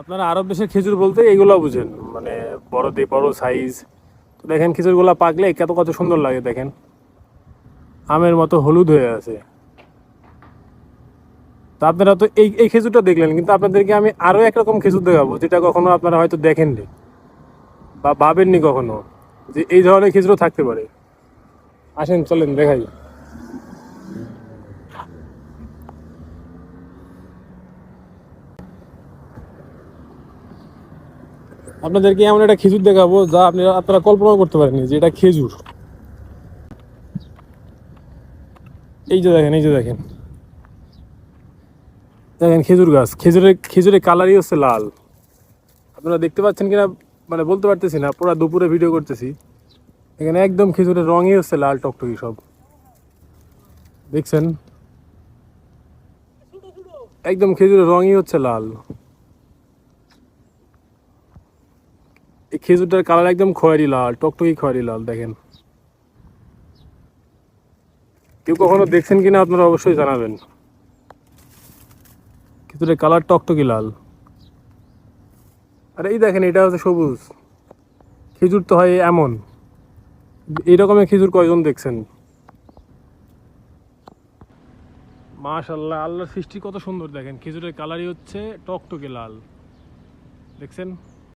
আপনারা আরব দেশের খেজুর বলতে এইগুলো বুঝেন। মানে বড় দিয়ে বড় সাইজ তো দেখেন খেজুরগুলো পাকলে কত কত সুন্দর লাগে দেখেন। আমের মতো হলুদ হয়ে আছে। তো আপনারা তো এই এই খেজুরটা দেখলেন, কিন্তু আপনাদেরকে আমি আরও একরকম খেজুর দেখাবো, যেটা কখনো আপনারা হয়তো দেখেননি বা ভাবেননি কখনো, যে এই ধরনের খেজুরও থাকতে পারে। আসেন, চলেন, দেখাই। আপনাদেরকে এমন একটা খেজুর দেখাবো যা আপনারা আপনারা কল্পনা করতে পারেননি যে এটা খেজুর। এই যে দেখেন, এই যে দেখেন। দেখেন খেজুর গাছ। খেজুরের খেজুরের কালারই হচ্ছে লাল। আপনারা দেখতে পাচ্ছেন কিনা মানে বলতে পারতেছি না, পুরো দুপুরে ভিডিও করতেছি। এখানে একদম খেজুরের রঙই হচ্ছে লাল টকটকি সব। দেখছেন? একদম খেজুরের রঙই হচ্ছে লাল। খেজুরটার কালার একদম খয়েরি লাল, টকটকি খয়েরি লাল, দেখেন। কেউ কখনো দেখছেন কিনা আপনারা অবশ্যই জানাবেন। খেজুরের কালার টকটকি লাল। আর এই দেখেন, এটা হচ্ছে সবুজ। খেজুর তো হয় এমন। এই রকমের খেজুর কয়জন দেখছেন? মাশাল্লাহ আল্লাহর সৃষ্টি কত সুন্দর দেখেন। খেজুরের কালারই হচ্ছে টকটকে লাল। দেখছেন?